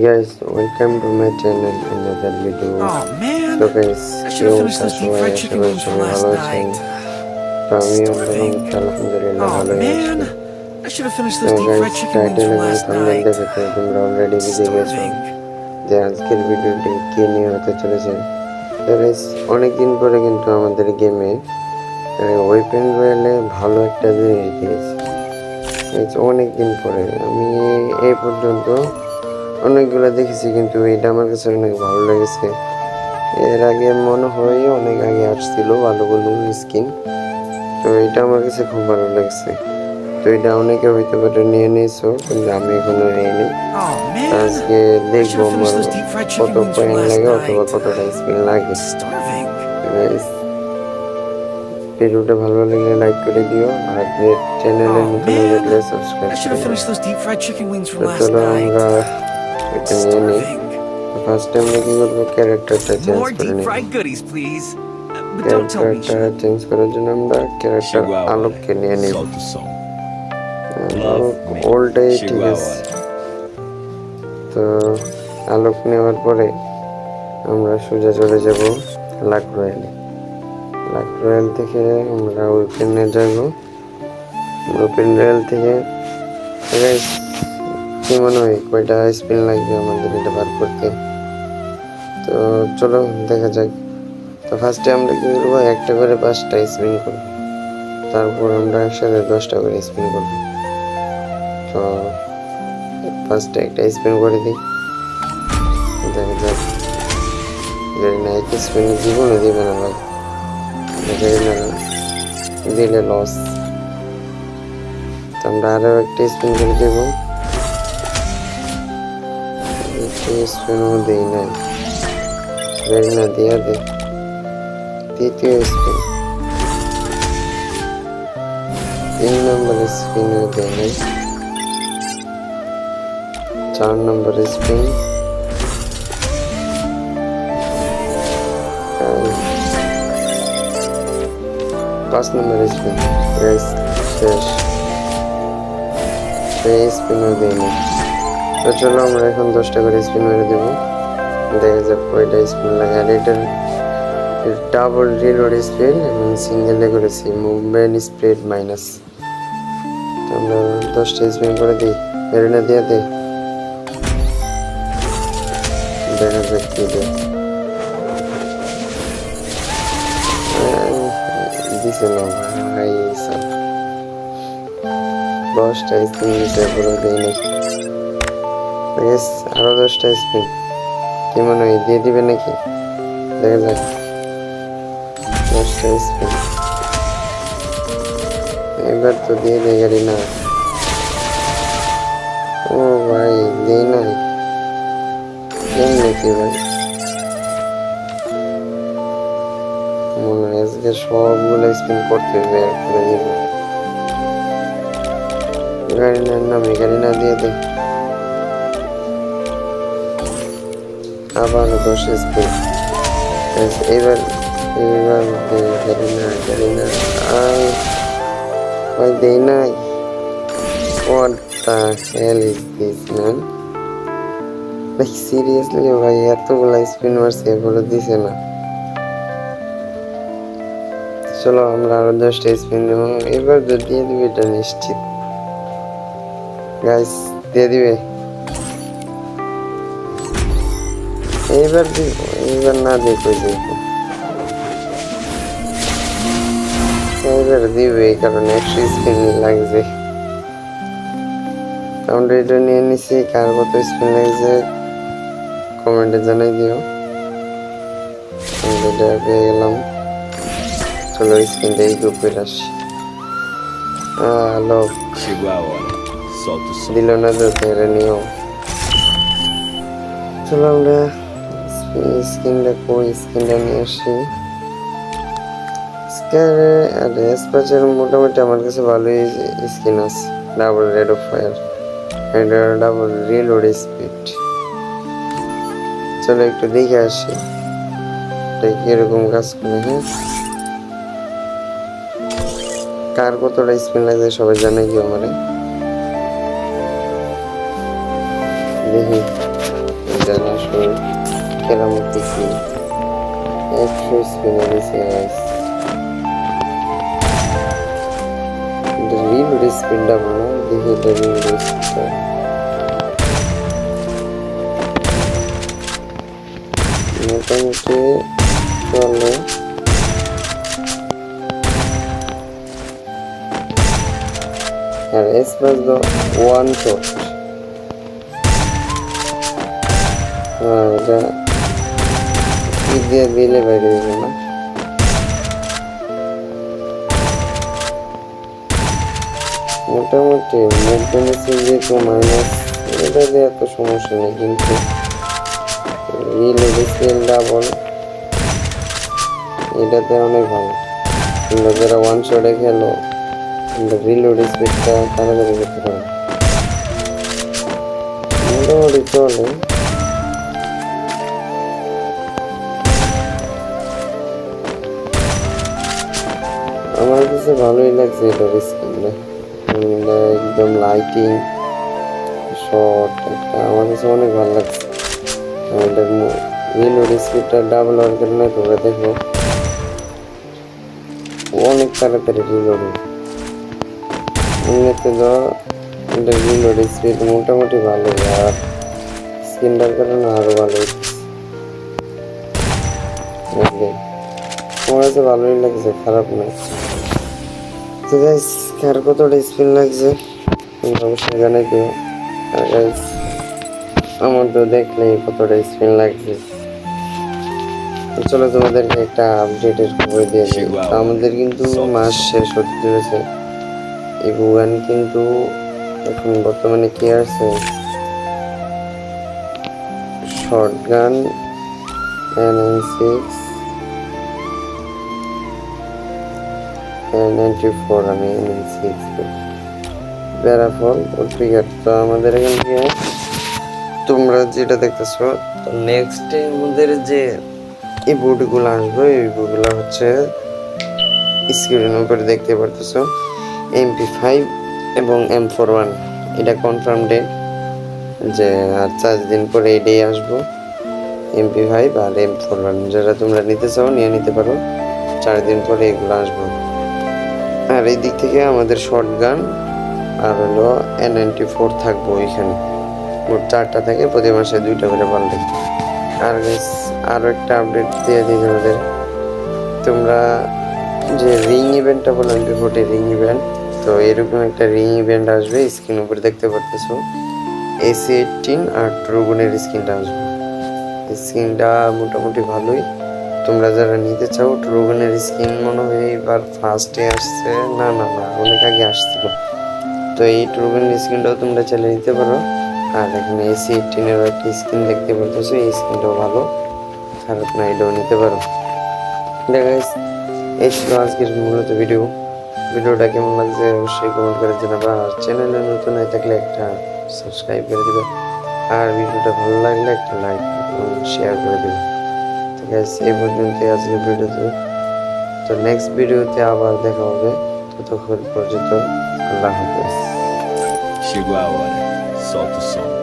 guys welcome to my channel another video Oh man, তো guys I should have কেউ finished those deep সবাই fried chicken সবাই ভালো আছেন. তো. বলুন আলহামদুলিল্লাহ Oh ভালো man, আছি I should have finished তো those deep fried guys title এবং থাম্বনেল. দেখে তো তোমরা অলরেডি বুঝে গেছো. যে আজকের ভিডিওটি কি নিয়ে হতে চলেছে তো guys অনেকদিন পরে কিন্তু আমাদের গেমে ওয়েপেন রয়েলে ভালো একটা জিনিস দিয়েছে অনেকদিন পরে আমি এই পর্যন্ত অনেকগুলো দেখেছি কিন্তু এটা আমার কাছে অনেক ভালো লেগেছে। এর আগে মনে হয় অনেক আগে আসছিল ভালো ভালো স্কিন তো এটা আমার কাছে খুব ভালো লেগেছে। তো এটা অনেকে হইতে পারে নিয়ে নিয়েছো কিন্তু আমি এখনও নিইনি। Oh আজকে দেখব আমার কত পয়েন্ট লাগে অথবা কতটা স্কিন লাগে। ভিডিওটা ভালো লাগলে লাইক করে দিও আর চ্যানেলে Oh, নতুন. দেখলে সাবস্ক্রাইব করে আমরা এটা নিয়ে নিই ফার্স্ট কি করব ক্যারেক্টারটা চেঞ্জ করে নিই fried goodies, please. But don't tell me. ক্যারেক্টারটা চেঞ্জ করার জন্য আমরা ক্যারেক্টার আলোককে নিয়ে আলোক. ঠিক আছে তো আলোক নেওয়ার পরে আমরা সোজা চলে যাব লাক রয়্যালে লাক রয়্যাল থেকে আমরা ওপেনে যাব। ওপেন রয়্যাল থেকে কি মনে হয়? কয়টা স্পিন লাগবে আমাদের এটা বার করতে? তো চলো, দেখা যাক। তো ফার্স্টে আমরা কি করব? একটা করে পাঁচটা স্পিন করব। তারপর আমরা একসাথে দশটা করে স্পিন করব। তো ফার্স্টে একটা স্পিন করে দিই। দেখা যাক। জানি না এক স্পিনে জীবনে দিবে না ভাই। না। দিলে লস তো আমরা আরও একটা স্পিন করে দেব। স্পিনও দিই নাই জানি না দিয়া দে তৃতীয় স্পিন তিন নম্বর স্পিনও দেয় নাই চার নম্বর স্পিন পাঁচ নম্বর স্পিন শেষ সেই স্পিনও দিইনি তো চলো আমরা এখন দশটা করে স্পিন মেরে দেবো। দেখা যাক কয়টা স্পিন লাগে। আর এটার ডাবল রিলোড স্পিড এবং সিঙ্গেলে করেছি। Movement speed minus. তো আমরা দশটা স্পিন করে দিই। মেরিনা দিয়ে দিই দেখা যাক কি দেয়। দশটা স্পিন দিছে, পুরো দেয় না বেশ আরও দশটা স্পিন কি মনে হয়, দিয়ে দিবে নাকি? দেখা যাক। দশটা স্পিন এবার তো দিয়ে দেয় গাড়ি না। ও ভাই দেই নাই। দেন নাকি ভাই? মনে হয় আজকে সবগুলো স্পিন করতে হবে করে দিব। গাড়ি না, নামে, গাড়ি না দিয়ে দে আবার দশ স্পিন এবার এবার দে গাড়ি না গাড়ি না ভাই দেই নাই What the hell is this, man? ভাই, এতগুলো স্পিন মারছে এগুলো দিছে না। চলো, আমরা আরও দশটা স্পিন দেবো এবার তো দিয়ে দিবে এটা নিশ্চিত। গাইস দিয়ে দিবে। এইবার দিব, এইবার না কই দেখব এইবার দিবে এই কারণে একশো স্পিন লাগছে। আমরা এটা নিয়ে নিছি, কার কত স্পিন লাগছে কমেন্টে জানাই দিও। এটা পেয়ে গেলাম। চলো স্ক্রিনটা এই গ্রুপে আসি. Solta দিল না তো নিও। চলো আমরা স্ক্রিনটা কই স্ক্রিনটা নিয়ে আসি স্ক্যারে আর স্পাচের মোটামুটি আমার কাছে ভালোই স্কিন আছে ডাবল রেড অফ ফায়ার এটা ডাবল রিলোড স্পিড চলো একটু দেখে আসি এটা কীরকম কাজ করে হ্যাঁ কার কতটা স্পিন লাগছে সবাই জানে কি আমারে দেখি কেরামতি কি একশো স্পিনে দিছে গাইস রিল স্পিনটা বলো দেখি এটা রিল স্পিনটা মোটামুটি চলে আর এক্সপ্রেস দো ওয়ান শট হ্যাঁ এটা কি দিয়ে দিলে বাইরে দিবে না মোটামুটি মুভমেন্টের যেহেতু মাইনাস এটা দিয়ে এত সমস্যা নেই কিন্তু রিল এডিসিএল ডাবল এটাতে অনেক ভালো তোমরা যারা ওয়ান শটে খেলো তোমরা রিলোড স্পিডটা তাড়াতাড়ি করতে পারো মোটামুটি চলে আমার কাছে ভালোই লাগছে এটার স্ক্রিনটা একদম লাইটিং শর্ট একটা আমার কাছে অনেক ভালো লাগছে। এটার রিলোড স্পিডটা ডাবল হওয়ার কারণে তোমরা দেখো অনেক তাড়াতাড়ি রিলোড এমনিতে তো এটা রিলোড স্পিড মোটামুটি ভালো আর স্ক্রিনটার কারণে আরও ভালো? আমার কাছে ভালোই লাগছে, খারাপ না তো গাইস কার কতটা স্পিন লাগছে? অবশ্যই জানাই দিও আর গাইস আমার তো দেখলেই কতটা স্পিন লাগছে। চলো তোমাদেরকে একটা আপডেটের খবর দিয়ে দিই। আমাদের কিন্তু মাস শেষ হতে চলেছে। এই গুগান কিন্তু এখন বর্তমানে কি আছে? Shotgun N six ninety four আমি এন সিক্স প্যারাফল ও ট্রিগার তো আমাদের এখান থেকে তোমরা যেটা দেখতেছো, তো নেক্সট আমাদের যে এই বুটগুলো আসবে, এই বুটগুলো হচ্ছে স্ক্রিনের উপরে দেখতে পারতেছো। এমপি ফাইভ এবং এম ফোর ওয়ান এটা কনফার্ম ডেট যে আর চার দিন পরে এটাই আসব। এমপি ফাইভ আর এম ফোর ওয়ান যারা তোমরা নিতে চাও, নিয়ে নিতে পারো। চার দিন পরে এগুলো আসব। আর এই দিক থেকে আমাদের শর্ট গান আর হলো এন নাইনটি ফোর থাকব এখানে মোট চারটা থাকে প্রতি মাসে দুইটা করে পাল্টে আর guys, আরও একটা আপডেট দিয়ে দিই আমাদের তোমরা যে রিং ইভেন্টটা বললাম বিফোর্টে রিং ইভেন্ট তো এরকম একটা রিং ইভেন্ট আসবে স্ক্রিন উপরে দেখতে পারতেছো। এসি এইটিন আর ট্রুগুনের স্ক্রিনটা আসবে। স্ক্রিনটা মোটামুটি ভালোই। তোমরা যারা নিতে চাও ট্রুগুনের স্ক্রিন মনে হয় এবার ফার্স্টে আসছে। না না না, অনেক আগে আসছিল। তো এই ট্রুগুনের স্ক্রিনটাও তোমরা চাইলে নিতে পারো। আর এখানে এসি এইটিনের একটা স্ক্রিন দেখতে পারতেছো, এই স্ক্রিনটাও ভালো। খারাপ না এটাও নিতে পারো। গাইস এই ছিল আজকের মূলত ভিডিও ভিডিওটা কেমন লাগছে অবশ্যই কমেন্ট করে জানাবা। আর চ্যানেলে নতুন হয়ে থাকলে একটা সাবস্ক্রাইব করে দিবে। আর ভিডিওটা ভালো লাগলে একটা লাইক শেয়ার করে দেবে। তো গাইস এই পর্যন্ত আজকে ভিডিওতে তো নেক্সট ভিডিওতে আবার দেখা হবে ততক্ষণ পর্যন্ত আল্লাহ হাফেজ Chegou a hora. Solta.